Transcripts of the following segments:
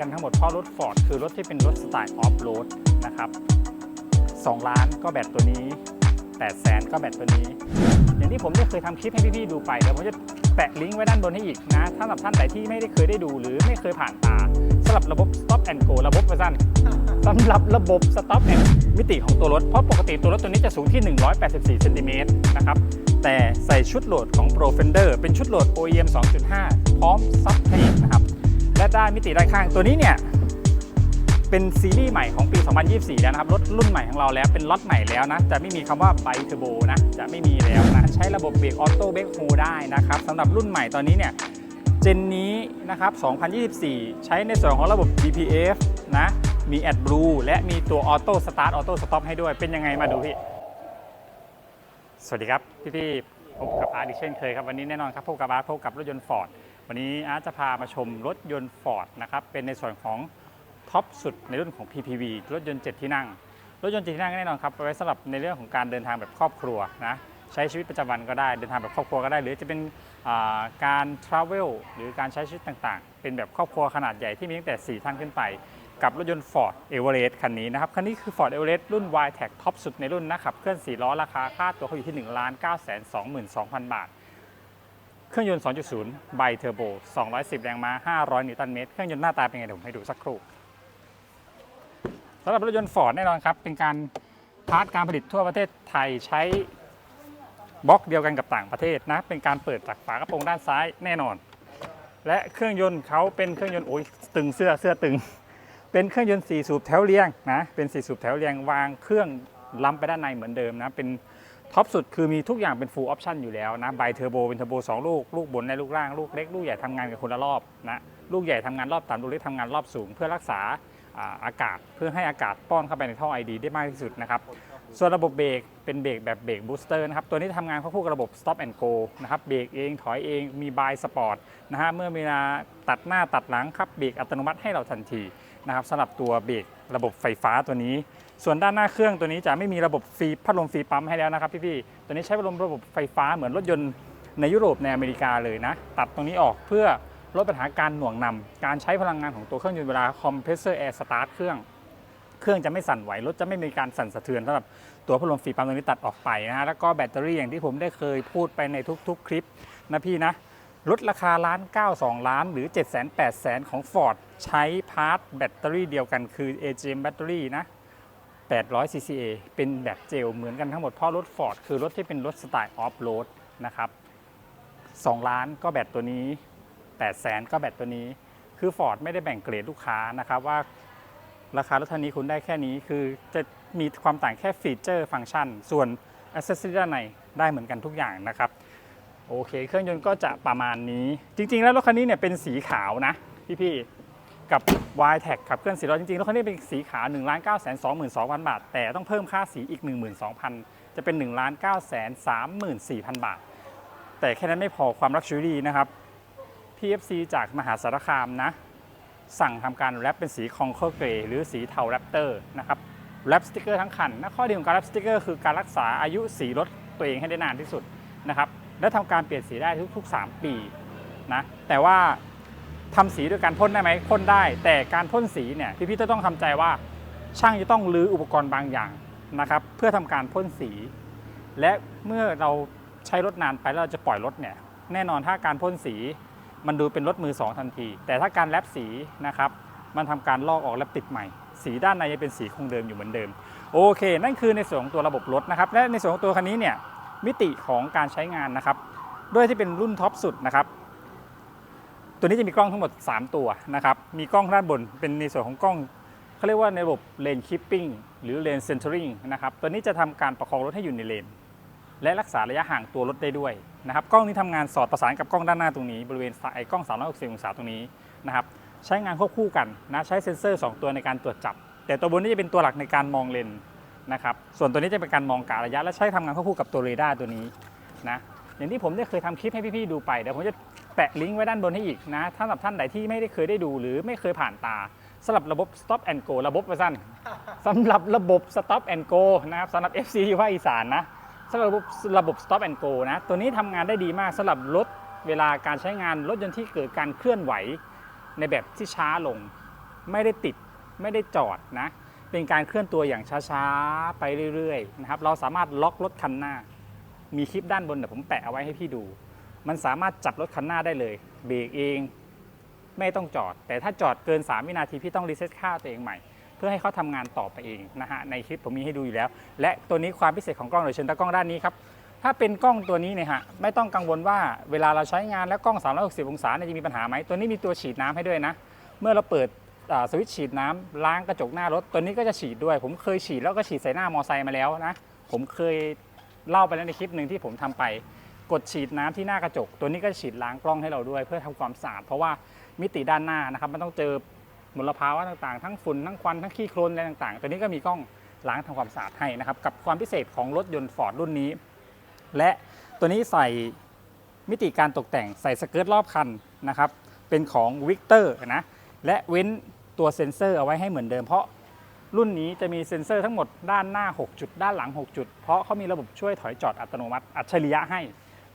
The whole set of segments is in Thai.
กันทั้งหมดเพราะรถ Ford คือรถที่เป็นรถสไตล์ออฟโรดนะครับ2ล้านก็แบตตัวนี้8แสนก็แบตตัวนี้ อย่างที่ผมได้เคยทำคลิปให้พี่ๆดูไปเดี๋ยวผมจะแปะลิงก์ไว้ด้านบนให้อีกนะถ้าสำหรับท่านไหนที่ไม่ได้เคยได้ดูหรือไม่เคยผ่านตาสำหรับระบบ stop and go ระบบประจันสำหรับระบบ stop and มิติของตัวรถ เพราะปกติตัวรถตัวนี้จะสูงที่ 184เซนติเมตรนะครับแต่ใส่ชุดโหลดของ Pro Fender เป็นชุดโหลด OEM 2.5 พร้อมซับเทนนะครับ และได้านมิติด้านข้างตัวนี้เนี่ยเป็นซีรีส์ใหม่ของปี 2024 แล้วนะครับรถรุ่นใหม่ของเราแล้วเป็นล็อตใหม่แล้วนะ จะไม่มีคำว่าไบเทอร์โบนะจะไม่มีแล้วนะ ใช้ระบบเบรกออโต้เบรกโฮได้นะครับสำหรับรุ่นใหม่ตอนนี้เนี่ยเจนนี้นะครับ 2024 ใช้ในส่วนของระบบ DPF นะ มี AdBlue และมีตัวออโต้สตาร์ทออโต้สต็อปให้ด้วยเป็นยังไงมาดูพี่ สวัสดีครับ พี่ๆพบกับอาร์ตอีกเช่นเคยครับ วันนี้แน่นอนครับพบกับอาร์พบกับรถยนต์ฟอร์ด วันนี้อาร์ตจะพามาชมรถยนต์ฟอร์ดนะครับ เป็นในส่วนของท็อปสุดในรุ่นของ PPV รถยนต์ 7 ที่นั่ง รถยนต์ 7 ที่นั่งแน่นอนครับ ไว้สำหรับในเรื่องของการเดินทางแบบครอบครัวนะ ใช้ชีวิตประจำวันก็ได้ เดินทางแบบครอบครัวก็ได้ หรือจะเป็นการทราเวลหรือการใช้ชีวิตต่างๆ เป็นแบบครอบครัวขนาดใหญ่ที่มีตั้งแต่ 4 ท่านขึ้นไป กับรถยนต์ Ford Everest คันนี้นะครับ คันนี้คือ Ford Everest รุ่น y t e c ท็อปสุดในรุ่นนะขับ เคลื่อน4ล้อ ราคาค่าตัวเขาอยู่ที่ 1 9 2 2 0 0 0 บาท เครื่องยนต์ 2.0 ไบเทอร์โบ 210 แรงม้า 500 นิวตันเมตร เครื่องยนต์หน้าตาเป็นไงเดี๋ยวผมให้ดูสักครู่สำหรับรถยนต์ Ford แน่นอนครับ เป็นการพาร์ทการผลิตทั่วประเทศไทยใช้บล็อกเดียวกันกับต่างประเทศนะ เป็นการเปิดจากฝากระโปรงด้านซ้ายแน่นอน และเครื่องยนต์เขาเป็นเครื่องยนต์โอ้ยตึงเสื้อเสื้อตึง เป็นเครื่องยนต์4สูบแถวเรียงนะ เป็น4สูบแถวเรียงวางเครื่องล้ำไปด้านในเหมือนเดิมนะ เป็น ท็อปสุดคือมีทุกอย่างเป็น full option อยู่แล้วนะไบเทอร์โบเป็นเทอร์โบ2ลูก ลูกบนและลูกล่าง ลูกเล็ก ลูกใหญ่ทำงานกับคนละรอบนะลูกใหญ่ทำงานรอบต่ำลูกเล็กทำงานรอบสูง เพื่อรักษาอากาศเพื่อให้อากาศป้อนเข้าไปในท่อไอดีได้มากที่สุดนะครับส่วนระบบเบรกเป็นเบรกแบบเบรกบูสเตอร์นะครับตัวนี้ทำงานควบคู่กับระบบ stop and go นะครับเบรกเองถอยเองมีบายสปอร์ตนะฮะเมื่อเวลาตัดหน้าตัดหลังครับเบรกอัตโนมัติให้เราทันทีนะครับสำหรับตัวเบรก ระบบไฟฟ้าตัวนี้ ส่วนด้านหน้าเครื่องตัวนี้จะไม่มีระบบฟรีพัดลมฟรีปั๊มให้แล้วนะครับพี่ๆตัวนี้ใช้พัดลมระบบไฟฟ้าเหมือนรถยนต์ในยุโรปในอเมริกาเลยนะ ตัดตรงนี้ออกเพื่อลดปัญหาการหน่วงนำการใช้พลังงานของตัวเครื่องยนต์เวลาคอมเพรสเซอร์แอร์สตาร์ทเครื่องเครื่องจะไม่สั่นไหว รถจะไม่มีการสั่นสะเทือนสำหรับตัวพัดลมฟรีปั๊มตัวนี้ตัดออกไปนะฮะแล้วก็แบตเตอรี่อย่างที่ผมได้เคยพูดไปในทุก ๆ คลิปนะพี่นะ ลดราคาล้าน9 2 ล้าน หรือ 7 8 0 0 0 0ของ Ford ใช้พาร์ทแบตเตอรี่เดียวกันคือ AGM แบตเตอรี่นะ800 CCA เป็นแบบเจลเหมือนกันทั้งหมด เพราะรถ Ford คือรถที่เป็นรถสไตล์ออฟโรดนะครับ2ล้านก็แบตตัวนี้ 8 แสนก็แบตตัวนี้ คือ Ford ไม่ได้แบ่งเกรดลูกค้านะครับว่าราคารถคันนี้คุณได้แค่นี้คือจะมีความต่างแค่ฟีเจอร์ฟังก์ชัน ส่วนอ c เซสซอรี่ด้านในได้เหมือนกันทุกอย่างนะครับ โอเค เครื่องยนต์ก็จะประมาณนี้ จริง ๆ แล้วรถคันนี้เนี่ยเป็นสีขาวนะ พี่ๆ กับ y t e c ขับเคลื่อนสีล้อจริงๆ รถคันนี้เป็นสีขาว 1 9 2 2 0 0 0 บาท แต่ต้องเพิ่มค่าสีอีก 12,000 จะเป็น 1 9 3 4 0 0 0 บาท แต่แค่นั้นไม่พอความลักชัวรี่นะครับ PFC จากมหาสารคามนะ สั่งทำการแรปเป็นสีคองเคอร์เกรหรือสีเทาแรปเตอร์นะครับแรปสติกเกอร์ทั้งคันนะข้อดีของการแรปสติกเกอร์คือการรักษาอายุสีรถตัวเองให้ได้นานที่สุดนะครับ และทำการเปลี่ยนสีได้ทุกๆ 3 ปีนะแต่ว่าทำสีด้วยการพ่นได้ไหมพ่นได้ แต่การพ่นสีเนี่ยพี่ๆจะต้องทำใจว่าช่างจะต้องรื้ออุปกรณ์บางอย่างนะครับ เพื่อทำการพ่นสี และเมื่อเราใช้รถนานไปแล้วเราจะปล่อยรถเนี่ยแน่นอนถ้าการพ่นสีมันดูเป็นรถมือสองทันที แต่ถ้าการแลบสีนะครับมันทำการลอกออกแล้วติดใหม่ สีด้านในยังเป็นสีคงเดิมอยู่เหมือนเดิม โอเค นั่นคือในส่วนของตัวระบบรถนะครับ และในส่วนของตัวคันนี้เนี่ย มิติของการใช้งานนะครับ ด้วยที่เป็นรุ่นท็อปสุดนะครับ ตัวนี้จะมีกล้องทั้งหมด 3 ตัวนะครับ มีกล้องด้านบนเป็นในส่วนของกล้องเขาเรียกว่าในระบบเลนคิปปิ้งหรือเลนเซนเตอริงนะครับ ตัวนี้จะทำการประคองรถให้อยู่ในเลน และรักษาระยะห่างตัวรถได้ด้วยนะครับ กล้องนี้ทำงานสอดประสานกับกล้องด้านหน้าตรงนี้ บริเวณไอ้กล้อง 360 องศาตรงนี้นะครับ ใช้งานควบคู่กันนะ ใช้เซ็นเซอร์ 2 ตัวในการตรวจจับ แต่ตัวบนนี้จะเป็นตัวหลักในการมองเลน นะครับส่วนตัวนี้จะเป็นการมองกะระยะ และใช้ทำงานควบคู่กับตัวเรดาร์ตัวนี้นะอย่างที่ผมได้เคยทำคลิปให้พี่ๆดูไปเดี๋ยวผมจะแปะลิงก์ไว้ด้านบนให้อีกนะถ้าสำหรับท่านใดที่ไม่ได้เคยได้ดูหรือไม่เคยผ่านตาสำหรับระบบ stop and go ระบบประสั้นสำหรับระบบ stop and go นะครับสำหรับ FC ที่ว่าอีสานนะสำหรับระบบระบบ stop and go นะตัวนี้ทำงานได้ดีมากสำหรับลดเวลาการใช้งานรถยนต์ที่เกิดการเคลื่อนไหวในแบบที่ช้าลง ไม่ได้ติดไม่ได้จอดนะ เป็นการเคลื่อนตัวอย่างช้าๆ ไปเรื่อยๆนะครับเราสามารถล็อกรถคันหน้า มีคลิปด้านบนเดี๋ยวผมแปะเอาไว้ให้พี่ดู มันสามารถจับรถคันหน้าได้เลย เบรกเองไม่ต้องจอด แต่ถ้าจอดเกิน 3 วินาทีพี่ต้องรีเซ็ตค่าตัวเองใหม่ เพื่อให้เขาทำงานต่อไปเองนะฮะในคลิปผมมีให้ดูอยู่แล้ว และตัวนี้ความพิเศษของกล้องโดยเชิญตากล้องด้านนี้ครับถ้าเป็นกล้องตัวนี้เนี่ยฮะไม่ต้องกังวลว่าเวลาเราใช้งานแล้วกล้อง 360 องศาเนี่ยจะมีปัญหาไหมตัวนี้มีตัวฉีดน้ำให้ด้วยนะ เมื่อเราเปิด สวิตช์ฉีดน้ำล้างกระจกหน้ารถตัวนี้ก็จะฉีดด้วย ผมเคยฉีดแล้วก็ฉีดใส่หน้ามอไซค์มาแล้วนะ ผมเคยเล่าไปแล้วในคลิปหนึ่งที่ผมทำไป กดฉีดน้ำที่หน้ากระจก ตัวนี้ก็จะฉีดล้างกล้องให้เราด้วย เพื่อทำความสะอาดเพราะว่ามิติด้านหน้านะครับมันต้องเจอมลภาวะต่างๆ ทั้งฝุ่นทั้งควันทั้งขี้โคลนอะไรต่างๆ ตัวนี้ก็มีกล้องล้างทำความสะอาดให้นะครับกับความพิเศษของรถยนต์ฟอร์ดรุ่นนี้ และตัวนี้ใส่มิติการตกแต่งใส่สเกิร์ตรอบคันนะครับเป็นของวิกเตอร์นะและเว้น ตัวเซ็นเซอร์เอาไว้ให้เหมือนเดิมเพราะรุ่นนี้จะมีเซ็นเซอร์ทั้งหมดด้านหน้า 6 จุด ด้านหลัง 6 จุด เพราะเขามีระบบช่วยถอยจอดอัตโนมัติอัจฉริยะให้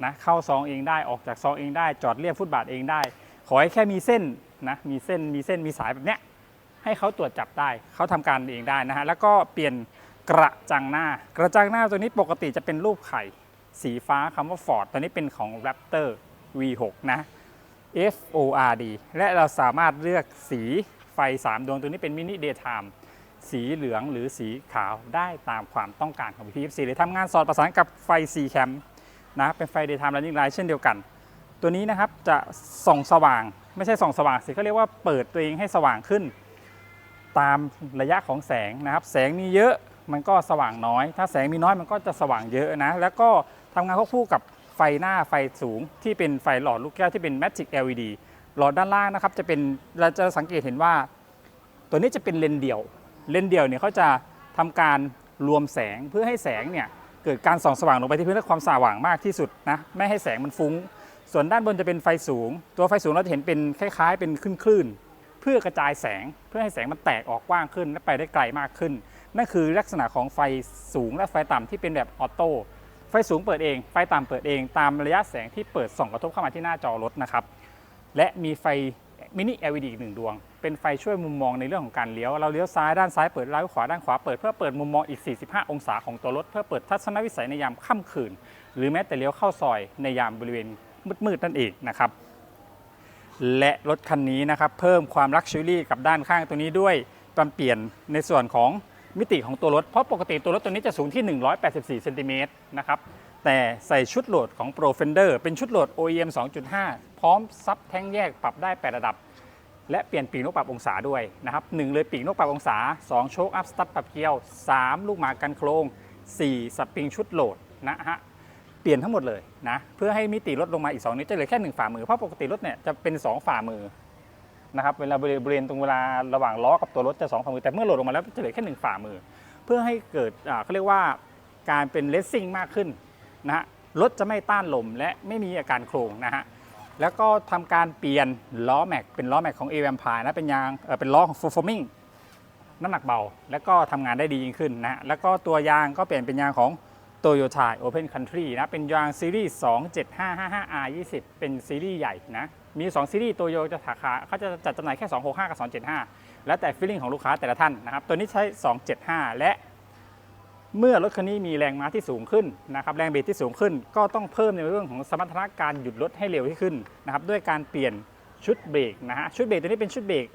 นะเข้าซองเองได้ออกจากซองเองได้จอดเรียบฟุตบาทเองได้ ขอให้แค่มีเส้นนะมีเส้นมีเส้นมีสายแบบเนี้ยให้เขาตรวจจับได้เขาทำการเองได้นะฮะแล้วก็เปลี่ยนกระจังหน้า กระจังหน้าตัวนี้ปกติจะเป็นรูปไข่ สีฟ้าคำว่า Ford ตัวนี้เป็นของ Raptor V6 นะ F O R D และเราสามารถเลือกสี ไฟ 3 ดวงตัวนี้เป็นมินิ Daytime สีเหลืองหรือสีขาวได้ตามความต้องการของ PFC หรือทำงานสอดประสานกับไฟ C Cam นะเป็นไฟ Daytime Running Light เช่นเดียวกัน ตัวนี้นะครับจะส่องสว่างไม่ใช่ส่องสว่างสิเขาเรียกว่าเปิดตัวเองให้สว่างขึ้น ตามระยะของแสงนะครับ แสงมีเยอะมันก็สว่างน้อย ถ้าแสงมีน้อยมันก็จะสว่างเยอะนะ แล้วก็ทำงานควบคู่กับไฟหน้าไฟสูงที่เป็นไฟหลอดลูกแก้วที่เป็น Magic LED หลอดด้านล่างนะครับจะเป็นเราจะสังเกตเห็นว่า ตัวนี้จะเป็นเลนเดี่ยว เลนเดี่ยวเนี่ยเขาจะทำการรวมแสงเพื่อให้แสงเนี่ยเกิดการส่องสว่างลงไปที่พื้นและความสว่างมากที่สุดนะไม่ให้แสงมันฟุ้ง ส่วนด้านบนจะเป็นไฟสูง ตัวไฟสูงเราจะเห็นเป็นคล้ายๆ เป็นคลื่นๆเพื่อกระจายแสงเพื่อให้แสงมันแตกออกกว้างขึ้นและไปได้ไกลมากขึ้น นั่นคือลักษณะของไฟสูงและไฟต่ำที่เป็นแบบออโต้ไฟสูงเปิดเอง ไฟต่ำเปิดเองตามระยะแสงที่เปิดส่องกระทบเข้ามาที่หน้าจอรถนะครับ และมีไฟมินิ LED อีกหนึ่งดวง เป็นไฟช่วยมุมมองในเรื่องของการเลี้ยว เราเลี้ยวซ้ายด้านซ้ายเปิดเลี้ยวขวาด้านขวาเปิดเพื่อเปิดมุมมองอีก 45 องศาของตัวรถ เพื่อเปิดทัศนวิสัยในยามค่ำคืน หรือแม้แต่เลี้ยวเข้าซอยในยามบริเวณมืดๆนั่นเองนะครับ และรถคันนี้นะครับเพิ่มความลักชัวรี่กับด้านข้างตัวนี้ด้วยการเปลี่ยนในส่วนของมิติของตัวรถ เพราะปกติตัวรถตัวนี้จะสูงที่ 184 เซนติเมตรนะครับ แต่ใส่ชุดโหลดของ Pro Fender เป็นชุดโหลด OEM 2.5 พร้อมซับแท่งแยกปรับได้ 8 ระดับ และเปลี่ยนปีกนกปรับองศาด้วยนะครับหนึ่งเลยปีกนกปรับองศา 2 โชคอัพสตัดปรับเกลียว 3 ลูกหมากันโครง 4 สปริงชุดโหลดนะฮะเปลี่ยนทั้งหมดเลยนะเพื่อให้มิติลดลงมาอีก 2 นิ้วจะเหลือแค่ 1 ฝ่ามือเพราะปกติรถเนี่ยจะเป็น 2 ฝ่ามือนะครับเวลาบริเวณตรงเวลาระหว่างล้อกับตัวรถจะ 2 ฝ่ามือแต่เมื่อโหลดลงมาแล้วจะเหลือแค่ 1 ฝ่ามือ เพื่อให้เกิดเขาเรียกว่าการเป็นเลสซิ่งมากขึ้น นะฮะรถจะไม่ต้านลมและไม่มีอาการโครงนะฮะแล้วก็ทำการเปลี่ยนล้อแม็กเป็นล้อแม็กของ a v a m p i r e นะเป็นยางเออเป็นล้อของ Full Forming น้ำหนักเบา แล้วก็ทำงานได้ดียิ่งขึ้นนะแล้วก็ตัวยางก็เปลี่ยนเป็นยางของ Toyota Open Country นะ เป็นยางซีรีส์ 27555R 20 เป็นซีรีส์ใหญ่นะ มี 2 ซีรีส์ตัวโยจะสาขาเขาจะจัดจำหน่ายแค่ 265 กับ 275 แล้วแต่ฟีลลิ่งของลูกค้าแต่ละท่านนะครับ ตัวนี้ใช้ 275 และ เมื่อรถคันนี้มีแรงม้าที่สูงขึ้นนะครับแรงบิดที่สูงขึ้น ก็ต้องเพิ่มในเรื่องของสมรรถนะการหยุดรถให้เร็วขึ้นนะครับด้วยการเปลี่ยนชุดเบรกนะฮะชุดเบรกตัวนี้เป็นชุดเบรก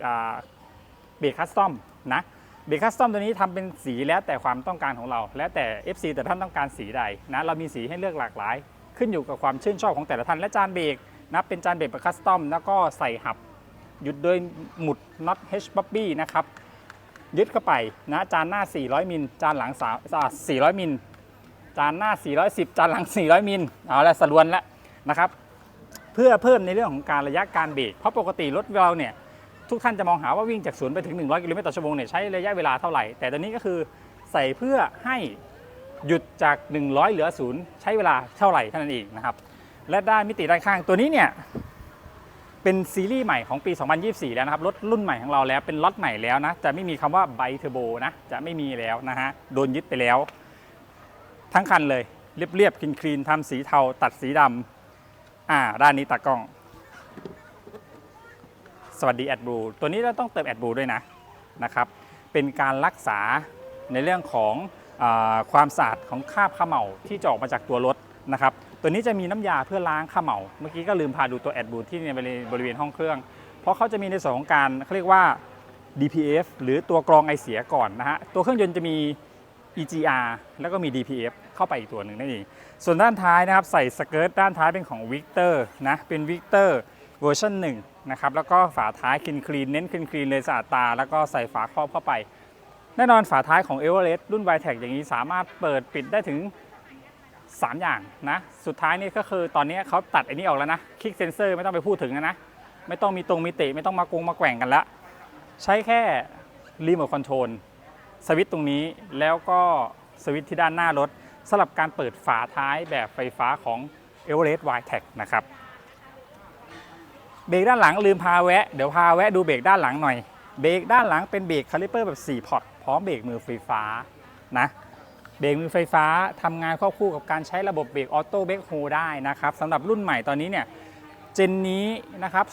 เบรกคัสตอมนะเบรกคัสตอมตัวนี้ทำเป็นสีแล้วแต่ความต้องการของเรา แล้วแต่ FC แต่ท่านต้องการสีใดนะเรามีสีให้เลือกหลากหลาย ขึ้นอยู่กับความชื่นชอบของแต่ละท่านและจานเบรกนะเป็นจานเบรกแบบคัสตอมแล้วก็ใส่หับหยุดโดยหมุดน็อต H b o b b y นะครับ ยึดเข้าไปนะจานหน้า 400มิลจานหลังสา400มิลจานหน้า 410 จานหลัง 400มิลเอาละสรวนแล้วนะครับ เพื่อเพิ่มในเรื่องของการระยะการเบรกเพราะปกติรถเราเนี่ยทุกท่านจะมองหาว่าวิ่งจากศูนย์ไปถึง 100กิโลเมตรต่อชั่วโมงเนี่ยใช้ระยะเวลาเท่าไหร่ แต่ตอนนี้ก็คือใส่เพื่อให้หยุดจาก 100 เหลือศูนย์ใช้เวลาเท่าไหร่เท่านั้นเองนะครับและด้านมิติด้านข้างตัวนี้เนี่ย เป็นซีรีส์ใหม่ของปี 2024 แล้วนะครับ รถรุ่นใหม่ของเราแล้ว เป็นล็อตใหม่แล้วนะ จะไม่มีคำว่าไบเทอร์โบนะ จะไม่มีแล้วนะฮะ โดนยึดไปแล้ว ทั้งคันเลย เรียบๆ คลีนๆทำสีเทา ตัดสีดำอ่า ด้านนี้ตากล้อง สวัสดีแอดบลูตัวนี้เราต้องเติมแอดบลูด้วยนะนะครับ เป็นการรักษาในเรื่องของอความสะอาดของคราบขม่าที่จะออกมาจากตัวรถนะครับ ตัวนี้จะมีน้ำยาเพื่อล้างเขม่าเมื่อกี้ก็ลืมพาดูตัวแอดบูที่ในบริเวณห้องเครื่อง เพราะเขาจะมีในส่วนของการเขาเรียกว่า DPF หรือตัวกรองไอเสียก่อนนะฮะ ตัวเครื่องยนต์จะมี EGR แล้วก็มี DPF เข้าไปอีกตัวหนึ่งนั่นเอง ส่วนด้านท้ายนะครับ ใส่สเกิร์ตด้านท้ายเป็นของ Victor นะ เป็น Victor เวอร์ชัน1นะครับ แล้วก็ฝาท้ายคลีนคลีนเน้นคลีนคลีนเลยสะอาดตา แล้วก็ใส่ฝาครอบเข้าไป แน่นอนฝาท้ายของ e v e r e s t รุ่น v i t e c อย่างนี้สามารถเปิดปิดได้ถึง 3 อย่างนะ สุดท้ายนี่ก็คือตอนนี้เขาตัดไอ้นี้ออกแล้วนะคลิกเซนเซอร์ไม่ต้องไปพูดถึงนะ ไม่ต้องมีตรงมีเตะไม่ต้องมากงมาแกว่งกันละใช้แค่รีโมทคอนโทรลสวิตช์ตรงนี้แล้วก็สวิตช์ที่ด้านหน้ารถสำหรับการเปิดฝาท้ายแบบไฟฟ้าของ e v e r e s t y t e c นะครับเบรกด้านหลังลืมพาแวะเดี๋ยวพาแวะดูเบรกด้านหลังหน่อยเบรกด้านหลังเป็นเบรกคาลิเปอร์แบบ 4 พอร์ตพร้อมเบรกมือไฟฟ้านะ เบรกมือไฟฟ้าทำงานควบคู่กับการใช้ระบบเบรกออโต้เบรกโฮได้นะครับสำหรับรุ่นใหม่ตอนนี้เนี่ยเจนนี้นะครับ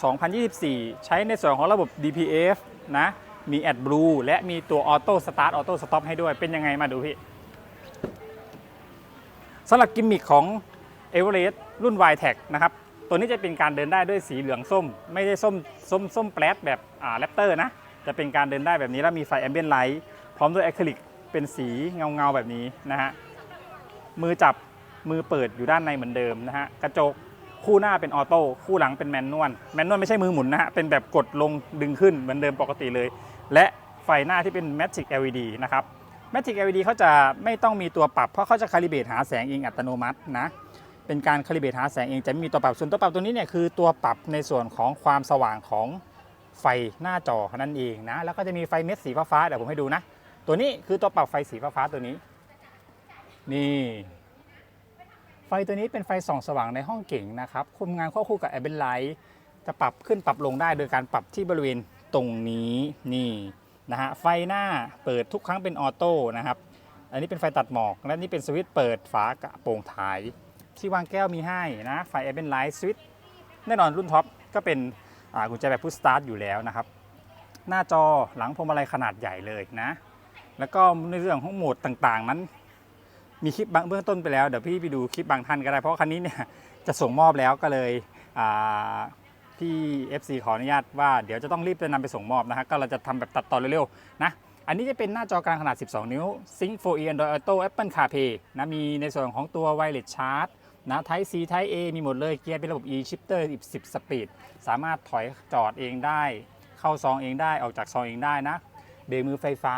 2024 ใช้ในส่วนของระบบ DPF นะมี AdBlue และมีตัว Auto Start Auto Stop ให้ด้วยเป็นยังไงมาดูพี่สำหรับกิมมิคของ e v e r e s t รุ่น y t e c นะครับ ตัวนี้จะเป็นการเดินได้ด้วยสีเหลืองส้ม ไม่ได้ส้มส้มส้มแปลดแบบอ่าแรปเตอร์นะ จะเป็นการเดินได้แบบนี้แล้วมีไฟแอมเบียนไลท์พร้อมด้วยอะคริลิก เป็นสีเงาเงาๆแบบนี้นะฮะมือจับมือเปิดอยู่ด้านในเหมือนเดิมนะฮะกระจกคู่หน้าเป็นออโต้คู่หลังเป็นแมนนวลแมนนวลไม่ใช่มือหมุนนะฮะเป็นแบบกดลงดึงขึ้นเหมือนเดิมปกติเลย และไฟหน้าที่เป็น Magic LED นะครับ Magic LED เขาจะไม่ต้องมีตัวปรับ เพราะเขาจะคาลิเบตหาแสงเองอัตโนมัตินะเป็นการคาลิเบตหาแสงเองจะไม่มีตัวปรับส่วนตัวปรับตัวนี้เนี่ยคือตัวปรับในส่วนของความสว่างของไฟหน้าจอนั่นเองนะแล้วก็จะมีไฟเม็ดสีฟ้าๆเดี๋ยวผมให้ดูนะ ตัวนี้คือตัวปรับไฟสีฟ้าตัวนี้ นี่ ไฟตัวนี้เป็นไฟส่องสว่างในห้องเก่งนะครับคุมงานควบคู่กับแอร์เบนไลท์จะปรับขึ้นปรับลงได้โดยการปรับที่บริเวณตรงนี้นี่นะฮะไฟหน้าเปิดทุกครั้งเป็นออโต้นะครับ อันนี้เป็นไฟตัดหมอก และนี่เป็นสวิตช์เปิดฝากระโปรงท้ายที่วางแก้วมีให้นะไฟแอร์เบนไลท์สวิตช์แน่นอนรุ่นท็อปก็เป็นกุญแจแบบพุชสตาร์ทอยู่แล้วนะครับ หน้าจอหลังพวงมาลัยขนาดใหญ่เลยนะ แล้วก็ในเรื่องของโหมดต่างๆ นั้น มีคลิปบางเบื้องต้นไปแล้ว เดี๋ยวพี่ไปดูคลิปบางท่านก็ได้ เพราะคันนี้เนี่ยจะส่งมอบแล้วก็เลยอ่าพี่ FC ขออนุญาตว่าเดี๋ยวจะต้องรีบจะนำไปส่งมอบนะฮะก็เราจะทำแบบตัดต่อเร็วๆนะอันนี้จะเป็นหน้าจอกลางขนาด 12 นิ้ว Sync 4E Android Auto Apple CarPlay นะมีในส่วนของตัว Wireless Charge นะ Type C Type A มีหมดเลยเกียร์เป็นระบบ e-shifter 10สปีดสามารถถอยจอดเองได้ เข้าซองเองได้ออกจากซองเองได้นะ เบรกมือไฟฟ้า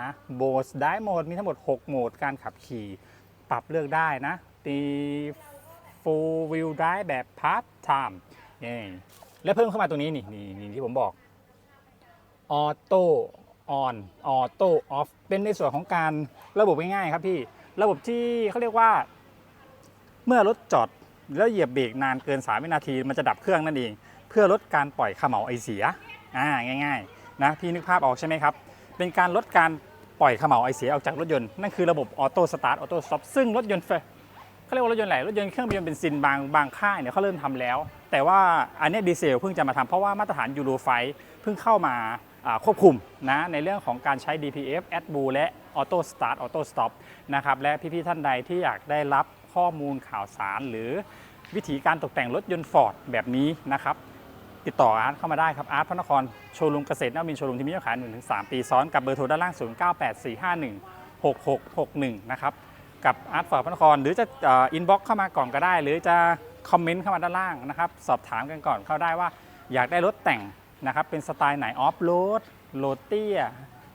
นะโบสได้โหมดมีทั้งหมด 6 โหมดการขับขี่ ปรับเลือกได้นะ ตี full wheel drive แบบ part time นี่และเพิ่มเข้ามาตรงนี้นี่นี่นี่ที่ผมบอก auto on auto off เป็นในส่วนของการระบบง่ายๆครับพี่ ระบบที่เขาเรียกว่า เมื่อรถจอดแล้วเหยียบเบรกนานเกิน 3 วินาที มันจะดับเครื่องนั่นเอง เพื่อลดการปล่อยขมเหลาไอเสียอ่าง่าย ๆ นะพี่นึกภาพออกใช่ไหมครับ เป็นการลดการปล่อยขมเหลาไอเสียออกจากรถยนต์ นั่นคือระบบออโต้สตาร์ทออโต้สต็อปซึ่งรถยนต์เขาเรียกว่ารถยนต์ไหนรถยนต์เครื่องยนต์เบนซินบางบางค่ายเนี่ยเขาเริ่มทำแล้ว แต่ว่าอันนี้ดีเซลเพิ่งจะมาทำเพราะว่ามาตรฐานยูโรไฟเพิ่งเข้ามาควบคุมนะในเรื่องของการใช้ DPF AdBlue และ Auto Start Auto Stop นะครับและพี่ๆท่านใดที่อยากได้รับข้อมูลข่าวสาร หรือวิธีการตกแต่งรถยนต์ฟอร์ดแบบนี้นะครับ ติดต่ออาร์ตเข้ามาได้ครับอาร์ตพระนครโชว์รูมเกษตรนวมินโชว์รูมที่มียอดขาย1-3 ปีซ้อนกับเบอร์โทรด้านล่าง 0984516661 นะครับกับอาร์ตฟอร์พระนคร หรือจะอินบ็อกเข้ามาก่อนก็ได้ หรือจะคอมเมนต์เข้ามาด้านล่างนะครับสอบถามกันก่อนเข้าได้ว่า อยากได้รถแต่งนะครับเป็นสไตล์ไหนออฟโรดโรเตีย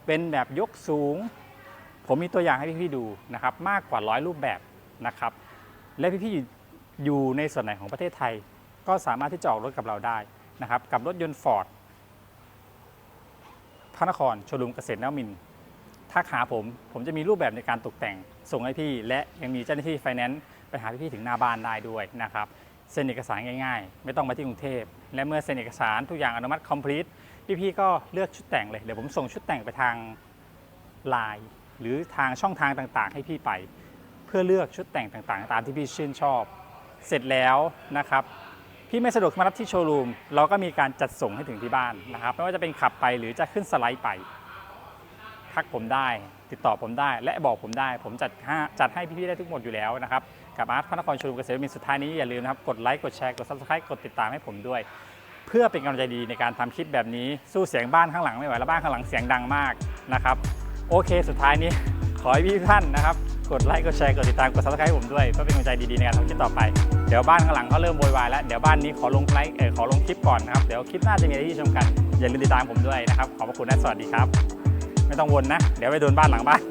เป็นแบบยกสูง ผมมีตัวอย่างให้พี่ๆดูนะครับมากกว่าร้อยรูปแบบนะครับและพี่ๆอยู่ในส่วนไหนของประเทศไทย ก็สามารถที่จะออกรถกับเราได้ นะครับกับรถยนต์ฟอร์ดพระนครชว์รูมเกษตรนวมินทร์ถ้าหาผมผมจะมีรูปแบบในการตกแต่งส่งให้พี่ และยังมีเจ้าหน้าที่ไฟแนนซ์ไปหาพี่ๆถึงหน้าบ้านได้ด้วยนะครับเซ็นเอกสารง่ายๆ ไม่ต้องมาที่กรุงเทพ และเมื่อเซ็นเอกสารทุกอย่างอนุมัติคอมพลีทพี่ๆก็เลือกชุดแต่งเลย เดี๋ยวผมส่งชุดแต่งไปทางไลน์หรือทางช่องทางต่างๆ ให้พี่ไป เพื่อเลือกชุดแต่งต่างๆ ตามที่พี่ชื่นชอบ เสร็จแล้วนะครับ พี่ไม่สะดวกมารับที่โชว์รูม เราก็มีการจัดส่งให้ถึงที่บ้านนะครับ ไม่ว่าจะเป็นขับไปหรือจะขึ้นสไลด์ไป ทักผมได้ ติดต่อผมได้ และบอกผมได้ ผมจัดให้จัดให้พี่ๆได้ทุกหมดอยู่แล้วนะครับ กับอาร์ตพระนครโชว์รูมเกษตรมินสุดท้ายนี้อย่าลืมนะครับ กดไลค์ กดแชร์ กด subscribe กดติดตามให้ผมด้วย เพื่อเป็นกำลังใจดีในการทำคลิปแบบนี้ สู้เสียงบ้านข้างหลังไม่ไหวแล้วบ้านข้างหลังเสียงดังมากนะครับ โอเค สุดท้ายนี้ขอให้พี่ท่านนะครับ กดไลค์ กดแชร์ กดติดตาม กด subscribe ผมด้วยเพื่อเป็นกำลังใจดีๆในการทำคลิปต่อไป เดี๋ยวบ้านข้างหลังเขาเริ่มโวยวายแล้ว เดี๋ยวบ้านนี้ขอลงไลค์เออขอลงคลิปก่อนนะครับ เดี๋ยวคลิปหน้าจะมีอะไรที่ชมกัน อย่าลืมติดตามผมด้วยนะครับ ขอบพระคุณและสวัสดีครับ ไม่ต้องวนนะ เดี๋ยวไปโดนบ้านหลังบ้าน